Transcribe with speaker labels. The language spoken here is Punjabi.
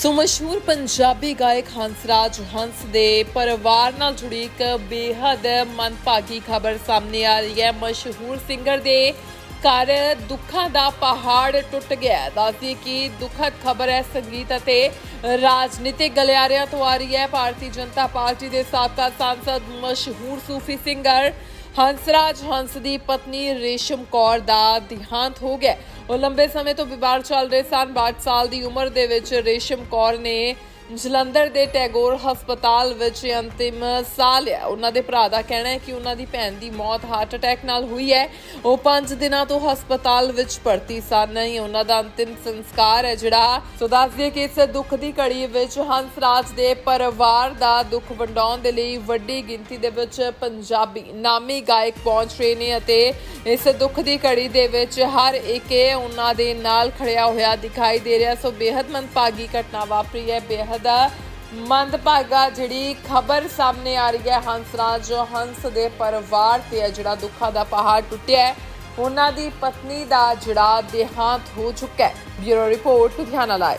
Speaker 1: ਸੋ ਮਸ਼ਹੂਰ ਪੰਜਾਬੀ ਗਾਇਕ ਹੰਸਰਾਜ ਹੰਸ ਦੇ ਪਰਿਵਾਰ ਨਾਲ ਜੁੜੀ ਇੱਕ ਬੇਹੱਦ ਮਨਭਾਗੀ ਖਬਰ ਸਾਹਮਣੇ ਆ ਰਹੀ ਹੈ। ਮਸ਼ਹੂਰ ਸਿੰਗਰ ਦੇ ਘਰ ਦੁੱਖਾਂ ਦਾ ਪਹਾੜ ਟੁੱਟ ਗਿਆ ਦੱਸਦੀ ਕਿ ਦੁਖਦ ਖਬਰ ਹੈ, ਸੰਗੀਤ ਅਤੇ ਰਾਜਨੀਤਿਕ ਗਲਿਆਰਿਆਂ ਤੋਂ ਆ ਰਹੀ ਹੈ। ਭਾਰਤੀ ਜਨਤਾ ਪਾਰਟੀ ਦੇ ਸਾਬਕਾ ਸਾਂਸਦ ਮਸ਼ਹੂਰ ਸੂਫੀ ਸਿੰਗਰ ਹੰਸਰਾਜ ਹੰਸ ਦੀ ਪਤਨੀ ਰੇਸ਼ਮ ਕੌਰ ਦਾ ਦਿਹਾਂਤ ਹੋ ਗਿਆ। ਉਹ ਲੰਬੇ ਸਮੇਂ ਤੋਂ ਬਿਮਾਰ ਚੱਲ ਰਹੇ ਸਨ। 62 ਸਾਲ ਦੀ ਉਮਰ ਦੇ ਵਿੱਚ ਰੇਸ਼ਮ ਕੌਰ ਨੇ ਜਲੰਧਰ ਦੇ ਟੈਗੋਰ ਹਸਪਤਾਲ ਵਿੱਚ ਅੰਤਿਮ ਸਾਹ ਲਿਆ ਉਹਨਾਂ ਦੇ ਭਰਾ ਦਾ ਕਹਿਣਾ ਹੈ ਕਿ ਉਹਨਾਂ ਦੀ ਭੈਣ ਦੀ ਮੌਤ ਹਾਰਟ ਅਟੈਕ ਨਾਲ ਹੋਈ ਹੈ। ਉਹ 5 ਦਿਨਾਂ ਤੋਂ ਹਸਪਤਾਲ ਵਿੱਚ ਭਰਤੀ ਸਨ। ਉਹਨਾਂ ਦਾ ਅੰਤਿਮ ਸੰਸਕਾਰ ਹੈ ਜਿਹੜਾ ਸੋ ਦੱਸ ਦਈਏ ਕਿ ਇਸ ਦੁੱਖ ਦੀ ਘੜੀ ਵਿੱਚ ਹੰਸਰਾਜ ਦੇ ਪਰਿਵਾਰ ਦਾ ਦੁੱਖ ਵੰਡਾਉਣ ਦੇ ਲਈ ਵੱਡੀ ਗਿਣਤੀ ਦੇ ਵਿੱਚ ਪੰਜਾਬੀ ਨਾਮੀ ਗਾਇਕ ਪਹੁੰਚ ਰਹੇ ਨੇ ਅਤੇ ਇਸ ਦੁੱਖ ਦੀ ਘੜੀ ਦੇ ਵਿੱਚ ਹਰ ਇੱਕ ਇਹ ਉਹਨਾਂ ਦੇ ਨਾਲ ਖੜਿਆ ਹੋਇਆ ਦਿਖਾਈ ਦੇ ਰਿਹਾ। ਸੋ ਬੇहद ਮੰਦਭਾਗੀ ਘਟਨਾ ਵਾਪਰੀ ਹੈ। ਬੇहद ਮੰਦਭਾਗਾ ਜਿਹੜੀ ਖਬਰ ਸਾਹਮਣੇ ਆ ਰਹੀ ਹੈ। ਹੰਸ ਹੰਸਰਾਜ ਹੰਸ ਦੇ ਪਰਿਵਾਰ ਤੇ ਜਿਹੜਾ ਦੁੱਖਾਂ ਦਾ ਪਹਾੜ ਟੁੱਟਿਆ ਹੈ। ਉਹਨਾਂ ਦੀ ਪਤਨੀ ਦਾ ਜਿਹੜਾ ਦੇਹਾਂਤ ਹੋ ਚੁੱਕਾ ਹੈ। Bureau report Ludhiana live